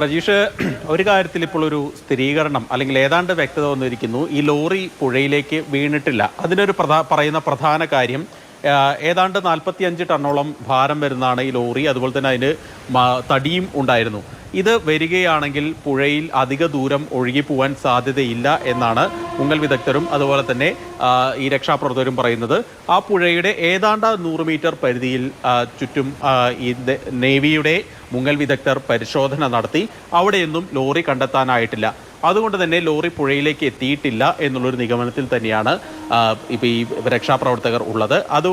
പ്രജീഷ് ഒരു കാര്യത്തിൽ ഇപ്പോൾ ഒരു സ്ഥിരീകരണം അല്ലെങ്കിൽ ഏതാണ്ട് വ്യക്തത വന്നിരിക്കുന്നു. ഈ ലോറി പുഴയിലേക്ക് വീണിട്ടില്ല. അതിനൊരു പ്രധാ പറയുന്ന പ്രധാന കാര്യം ഏതാണ്ട് നാൽപ്പത്തി അഞ്ച് ടണ്ണോളം ഭാരം വരുന്നതാണ് ഈ ലോറി. അതുപോലെ തന്നെ അതിന് തടിയും ഉണ്ടായിരുന്നു. ഇത് വരികയാണെങ്കിൽ പുഴയിൽ അധിക ദൂരം ഒഴുകി പോകാൻ സാധ്യതയില്ല എന്നാണ് മുങ്ങൽ വിദഗ്ധരും അതുപോലെ തന്നെ ഈ രക്ഷാപ്രവർത്തകരും പറയുന്നത്. ആ പുഴയുടെ ഏതാണ്ട് നൂറ് മീറ്റർ പരിധിയിൽ ചുറ്റും ഈ നേവിയുടെ മുങ്ങൽ വിദഗ്ധർ പരിശോധന നടത്തി അവിടെയൊന്നും ലോറി കണ്ടെത്താനായിട്ടില്ല. അതുകൊണ്ട് തന്നെ ലോറി പുഴയിലേക്ക് എത്തിയിട്ടില്ല എന്നുള്ളൊരു നിഗമനത്തിൽ തന്നെയാണ് ഇപ്പോൾ ഇപ്പൊ ഈ രക്ഷാപ്രവർത്തകർ ഉള്ളത്. അത്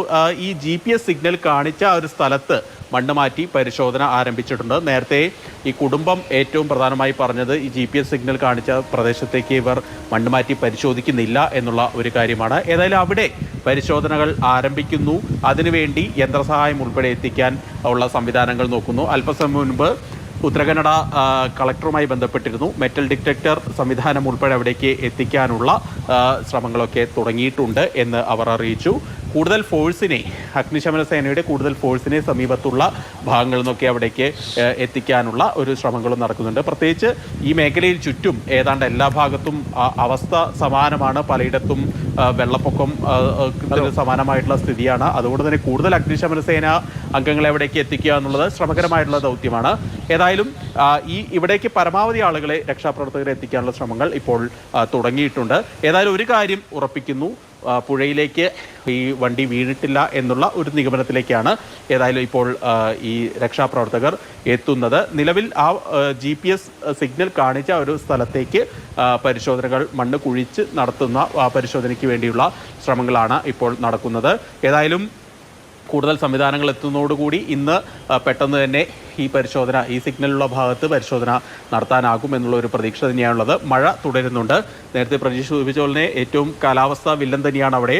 ഈ ജി പി എസ് സിഗ്നൽ കാണിച്ച ഒരു സ്ഥലത്ത് മണ്ണ് മാറ്റി പരിശോധന ആരംഭിച്ചിട്ടുണ്ട്. നേരത്തെ ഈ കുടുംബം ഏറ്റവും പ്രധാനമായി പറഞ്ഞത് ഈ ജി പി എസ് സിഗ്നൽ കാണിച്ച പ്രദേശത്തേക്ക് ഇവർ മണ്ണ് മാറ്റി പരിശോധിക്കുന്നില്ല എന്നുള്ള ഒരു കാര്യമാണ്. ഏതായാലും അവിടെ പരിശോധനകൾ ആരംഭിക്കുന്നു. അതിനുവേണ്ടി യന്ത്രസഹായം ഉൾപ്പെടെ എത്തിക്കാൻ ഉള്ള സംവിധാനങ്ങൾ നോക്കുന്നു. അല്പസമയം മുൻപ് ഉത്തരകന്നഡ കളക്ടറുമായി ബന്ധപ്പെട്ടിരുന്നു. മെറ്റൽ ഡിറ്റക്ടർ സംവിധാനം ഉൾപ്പെടെ അവിടേക്ക് എത്തിക്കാനുള്ള ശ്രമങ്ങളൊക്കെ തുടങ്ങിയിട്ടുണ്ട് എന്ന് അവർ അറിയിച്ചു. കൂടുതൽ ഫോഴ്സിനെ അഗ്നിശമന സേനയുടെ കൂടുതൽ ഫോഴ്സിനെ സമീപത്തുള്ള ഭാഗങ്ങളിൽ നിന്നൊക്കെ അവിടേക്ക് എത്തിക്കാനുള്ള ഒരു ശ്രമങ്ങളും നടക്കുന്നുണ്ട്. പ്രത്യേകിച്ച് ഈ മേഖലയിൽ ചുറ്റും ഏതാണ്ട് എല്ലാ ഭാഗത്തും അവസ്ഥ സമാനമാണ്. പലയിടത്തും വെള്ളപ്പൊക്കം സമാനമായിട്ടുള്ള സ്ഥിതിയാണ്. അതുകൊണ്ട് തന്നെ കൂടുതൽ അഗ്നിശമന സേന അംഗങ്ങളെ അവിടേക്ക് എത്തിക്കുക എന്നുള്ളത് ശ്രമകരമായിട്ടുള്ള ദൗത്യമാണ്. ഏതായാലും ഈ ഇവിടേക്ക് പരമാവധി ആളുകളെ രക്ഷാപ്രവർത്തകരെ എത്തിക്കാനുള്ള ശ്രമങ്ങൾ ഇപ്പോൾ തുടങ്ങിയിട്ടുണ്ട്. ഏതായാലും ഒരു കാര്യം ഉറപ്പിക്കുന്നു. പുഴയിലേക്ക് ഈ വണ്ടി വീണിട്ടില്ല എന്നുള്ള ഒരു നിഗമനത്തിലേക്കാണ് ഏതായാലും ഇപ്പോൾ ഈ രക്ഷാപ്രവർത്തകർ എത്തുന്നത്. നിലവിൽ ആ ജി പി എസ് സിഗ്നൽ കാണിച്ച ഒരു സ്ഥലത്തേക്ക് പരിശോധനകൾ മണ്ണ് കുഴിച്ച് നടത്തുന്ന പരിശോധനയ്ക്ക് വേണ്ടിയുള്ള ശ്രമങ്ങളാണ് ഇപ്പോൾ നടക്കുന്നത്. ഏതായാലും കൂടുതൽ സംവിധാനങ്ങൾ എത്തുന്നതോടുകൂടി ഇന്ന് പെട്ടെന്ന് തന്നെ ഈ പരിശോധന ഈ സിഗ്നലുള്ള ഭാഗത്ത് പരിശോധന നടത്താനാകും എന്നുള്ള ഒരു പ്രതീക്ഷ തന്നെയാണുള്ളത്. മഴ തുടരുന്നുണ്ട്. നേരത്തെ പ്രതീക്ഷ സൂചിപ്പിച്ച പോലെ ഏറ്റവും കാലാവസ്ഥ വില്ലൻ തന്നെയാണ് അവിടെ.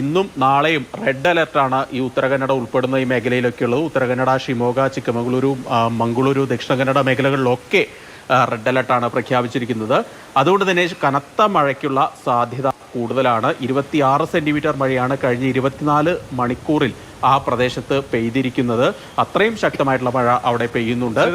ഇന്നും നാളെയും റെഡ് അലർട്ടാണ് ഈ ഉത്തരകന്നഡ ഉൾപ്പെടുന്ന ഈ മേഖലയിലൊക്കെ ഉള്ളത് ഉത്തരകന്നഡ ഷിമോഗ ചിക്കമംഗളൂരു മംഗളൂരു ദക്ഷിണ കന്നഡ മേഖലകളിലൊക്കെ റെഡ് അലർട്ടാണ് പ്രഖ്യാപിച്ചിരിക്കുന്നത്. അതുകൊണ്ട് തന്നെ കനത്ത മഴയ്ക്കുള്ള സാധ്യത കൂടുതലാണ്. ഇരുപത്തിയാറ് സെന്റിമീറ്റർ മഴയാണ് കഴിഞ്ഞ ഇരുപത്തിനാല് മണിക്കൂറിൽ ആ പ്രദേശത്ത് പെയ്തിരിക്കുന്നത്. അത്രയും ശക്തമായിട്ടുള്ള മഴ അവിടെ പെയ്യുന്നുണ്ട്.